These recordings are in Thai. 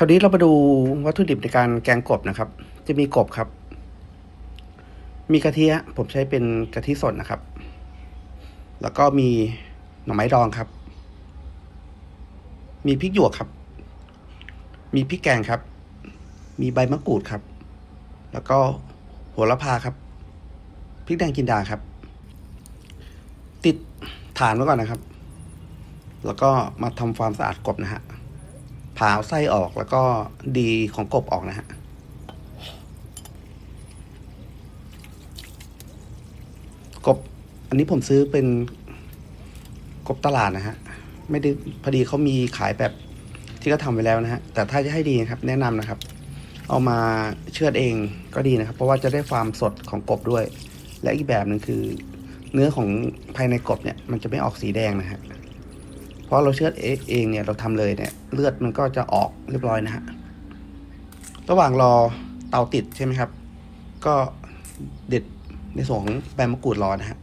คราวนี้เรามาดูวัตถุดิบในการแกงกบนะครับ จะมีกบครับ มีกะทิผมใช้เป็นกะทิสดนะครับ แล้วก็มีหน่อไม้ดองครับ มีพริกหยวกครับ มีพริกแกงครับ มีใบมะกรูดครับ แล้วก็โหระพาครับพริกแดงจินดาครับ ติดฐานไว้ก่อนนะครับ แล้วก็มาทำความสะอาดกบนะฮะ ผ่าเอาไส้ออกแล้วก็ดีของกบออกนะฮะกบ อันนี้ผมซื้อเป็นกบตลาดนะฮะ ไม่ได้พอดีเขามีขายแบบที่เขาทำไว้แล้วนะฮะ แต่ถ้าจะให้ดีนะครับ แนะนำนะครับ เอามาเชือดเองก็ดีนะครับ เพราะว่าจะได้ความสดของกบด้วย และอีกแบบหนึ่งคือ เนื้อของภายในกบเนี่ย มันจะไม่ออกสีแดงนะฮะ เพราะเราเชือดเองเองเนี่ยเราทำเลยเนี่ยเลือดมันก็จะออกเรียบร้อยนะฮะระหว่างรอเตาติดใช่ไหมครับ ก็เด็ดในส่วนของใบมะกรูดรอนะฮะ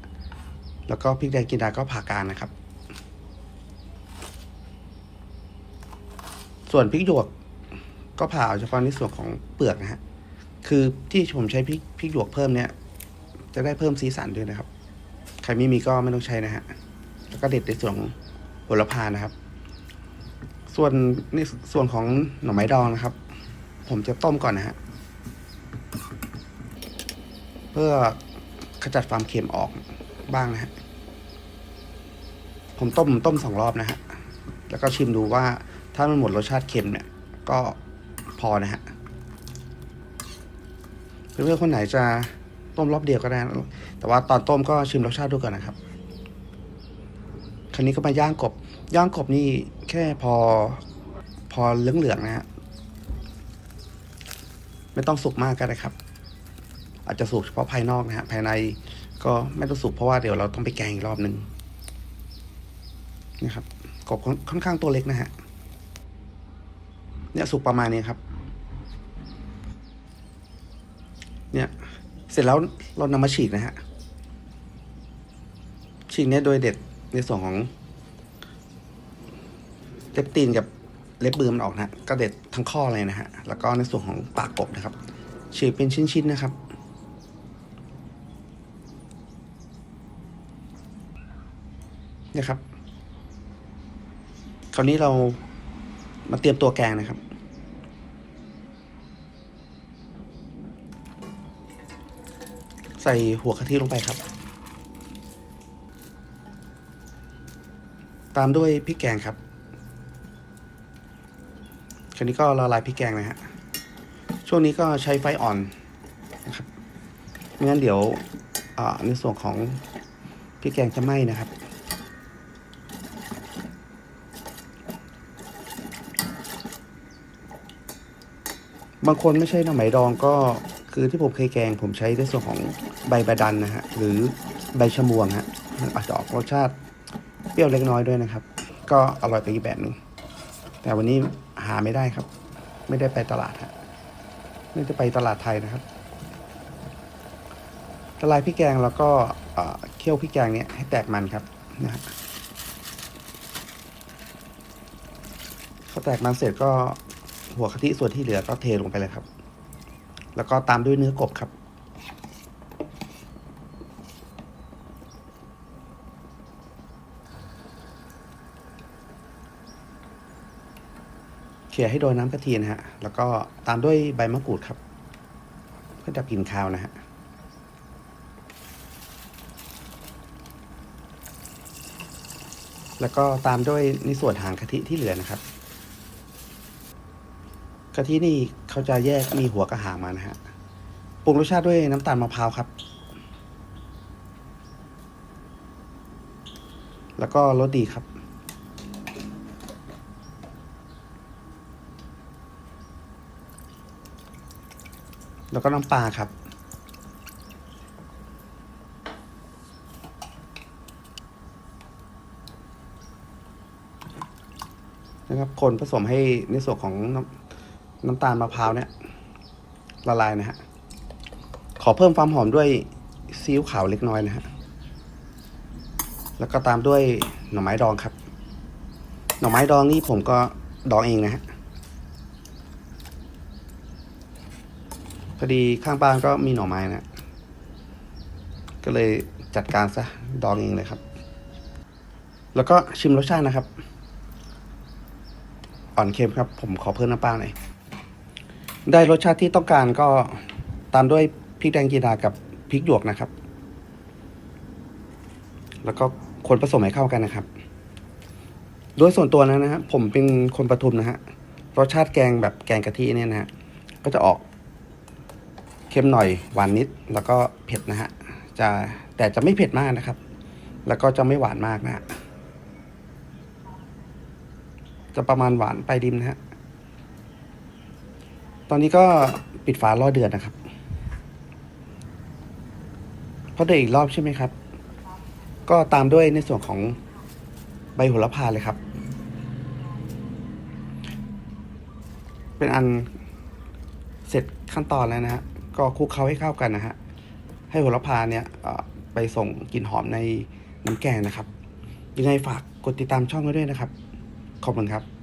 แล้วก็พริกแดงกินดาก็ผ่ากลางนะครับ ส่วนพริกหยวกก็ผ่าเฉพาะในส่วนของเปลือกนะฮะคือที่ผมใช้พริกพริกหยวกเพิ่มเนี่ย จะได้เพิ่มสีสันด้วยนะครับ ใครไม่มีก็ไม่ต้องใช้นะฮะ แล้วก็เด็ดในส่วน โหระพานะครับ ส่วนในส่วนของหน่อไม้ดองนะครับ ผมจะต้มก่อนนะฮะเพื่อขจัดความเค็มออกบ้างนะฮะผมต้มต้มสองรอบนะฮะแล้วก็ชิมดูว่าถ้ามันหมดรสชาติเค็มเนี่ย ก็พอนะฮะเพื่อนๆคนไหนจะต้มรอบเดียวก็ได้ แต่ว่าตอนต้มก็ชิมรสชาติดูก่อนนะครับ คราวนี้ก็มาย่างกบ ย่างกบนี่แค่พอ พอเหลืองๆนะฮะ ไม่ต้องสุกมากก็ได้ครับ อาจจะสุกเฉพาะภายนอกนะฮะ ภายในก็ไม่ต้องสุกเพราะว่าเดี๋ยวเราต้องไปแกงอีกรอบหนึ่งนะครับ กบค่อนข้างตัวเล็กนะฮะ เนี่ยสุกประมาณนี้ครับ เนี่ยเสร็จแล้วเรานำมาฉีกนะฮะ ฉีกเนี่ยโดยเด็ด ในส่วนของ เล็บตีนกับเล็บมือมันออกนะก็เด็ดทั้งข้อเลยนะฮะ แล้วก็ในส่วนของปากกบนะครับฉีกเป็นชิ้นๆนะครับเนี่ยครับ คราวนี้เรามาเตรียมตัวแกงนะครับ ใส่หัวกะทิลงไปครับ ตามด้วยพริกแกงครับคราวนี้ก็ละลายพริกแกงนะฮะ ช่วงนี้ก็ใช้ไฟอ่อนนะครับไม่งั้นเดี๋ยวในส่วนของพริกแกงจะไหม้นะครับ บางคนไม่ใช่น่อไหมดองก็คือที่ผมเคยแกงผมใช้ในส่วนของใบบาดันนะฮะหรือใบชะมวงฮะมันอาจจะออกรสชาติ เปรี้ยวเล็กน้อยด้วยนะครับ ก็อร่อยไปอีกแบบหนึ่งแต่วันนี้หาไม่ได้ครับ ไม่ได้ไปตลาดฮะไม่ได้ไปตลาดไทยนะครับละลายพริกแกงแล้วก็เอ่อเคี่ยวพริกแกงเนี่ยให้แตกมันครับนะฮะพอแตกมันเสร็จก็หัวกะทิส่วนที่เหลือก็เทลงไปเลยครับ แล้วก็ตามด้วยเนื้อกบครับ เขี่ยให้โดนน้ำกะทินะฮะ แล้วก็ตามด้วยใบมะกรูดครับ เพื่อดับกลิ่นคาวนะฮะแล้วก็ตามด้วยในส่วนหางกะทิที่เหลือนะครับกะทินี่เขาจะแยกมีหัวกระหางมานะฮะปรุงรสชาติด้วยน้ำตาลมะพร้าวครับ แล้วก็รสดีครับ แล้วก็น้ำปลาครับ นะครับ คนผสมให้ในส่วนของน้ำน้ำตาลมะพร้าวเนี่ย ละลายนะฮะ ขอเพิ่มความหอมด้วยซีอิ๊วขาวเล็กน้อยนะฮะ แล้วก็ตามด้วยหน่อไม้ดองครับ หน่อไม้ดองนี่ผมก็ดองเองนะฮะ พอดีข้างบ้านก็มีหน่อไม้นะ ก็เลยจัดการซะดองเองเลยครับ แล้วก็ชิมรสชาตินะครับ อ่อนเค็มครับ ผมขอเพิ่มน้ำปลาหน่อยได้รสชาติที่ต้องการก็ตามด้วยพริกแดงจีดากับพริกหยวกนะครับ แล้วก็คนผสมให้เข้ากันนะครับ โดยส่วนตัวนะนะฮะผมเป็นคนปทุมนะฮะรสชาติแกงแบบแกงกะทิเนี่ยนะฮะก็จะออก ค็มหน่อยหวานนิดแล้วก็เผ็ดนะฮะจะแต่จะไม่เผ็ดมากนะครับ แล้วก็จะไม่หวานมากนะฮะจะประมาณหวานไปดิมนะฮะตอนนี้ก็ปิดฝารอเดือดนะครับพราะเดือดอีกรอบใช่ไหมครับ ก็ตามด้วยในส่วนของใบโหระพาเลยครับ เป็นอันเสร็จขั้นตอนแล้วนะฮะ ก็คลุกเคล้าให้เข้ากันนะฮะ ให้โหระพาเนี่ยไปส่งกลิ่นหอมในน้ำแกงนะครับ ยังไงฝากกดติดตามช่องไว้ด้วยนะครับ ขอบคุณครับ